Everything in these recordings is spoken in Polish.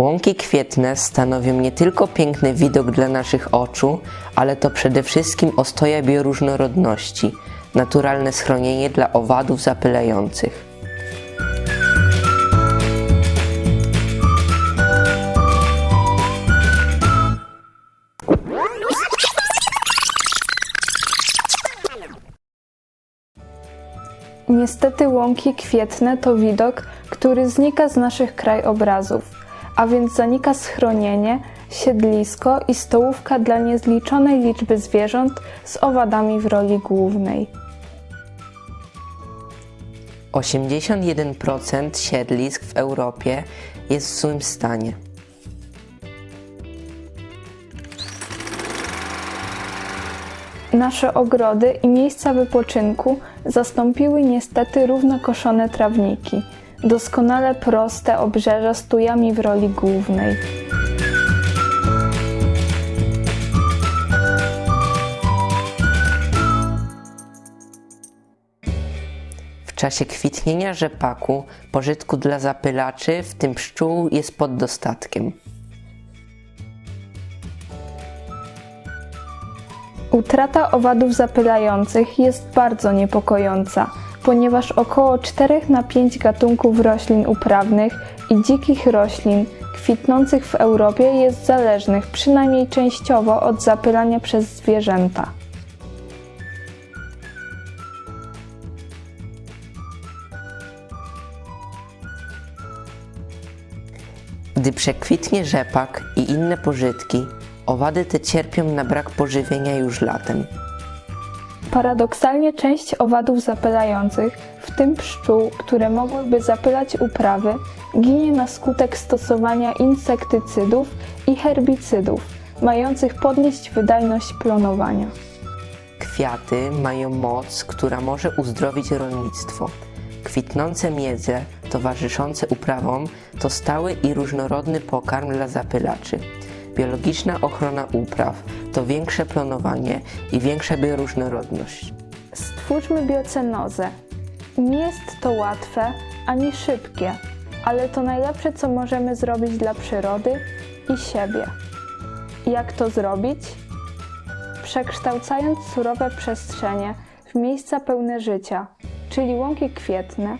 Łąki kwietne stanowią nie tylko piękny widok dla naszych oczu, ale to przede wszystkim ostoja bioróżnorodności, naturalne schronienie dla owadów zapylających. Niestety łąki kwietne to widok, który znika z naszych krajobrazów, a więc zanika schronienie, siedlisko i stołówka dla niezliczonej liczby zwierząt z owadami w roli głównej. 81% siedlisk w Europie jest w złym stanie. Nasze ogrody i miejsca wypoczynku zastąpiły niestety równokoszone trawniki, doskonale proste obrzeża z tujami w roli głównej. W czasie kwitnienia rzepaku pożytku dla zapylaczy, w tym pszczół, jest pod dostatkiem. Utrata owadów zapylających jest bardzo niepokojąca, ponieważ około 4 na 5 gatunków roślin uprawnych i dzikich roślin kwitnących w Europie jest zależnych przynajmniej częściowo od zapylania przez zwierzęta. Gdy przekwitnie rzepak i inne pożytki, owady te cierpią na brak pożywienia już latem. Paradoksalnie część owadów zapylających, w tym pszczół, które mogłyby zapylać uprawy, ginie na skutek stosowania insektycydów i herbicydów, mających podnieść wydajność plonowania. Kwiaty mają moc, która może uzdrowić rolnictwo. Kwitnące miedze, towarzyszące uprawom, to stały i różnorodny pokarm dla zapylaczy. Biologiczna ochrona upraw to większe plonowanie i większa bioróżnorodność. Stwórzmy biocenozę. Nie jest to łatwe ani szybkie, ale to najlepsze, co możemy zrobić dla przyrody i siebie. Jak to zrobić? Przekształcając surowe przestrzenie w miejsca pełne życia, czyli łąki kwietne,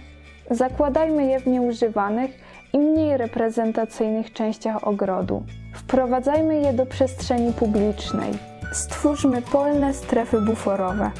zakładajmy je w nieużywanych i mniej reprezentacyjnych częściach ogrodu. Wprowadzajmy je do przestrzeni publicznej. Stwórzmy polne strefy buforowe.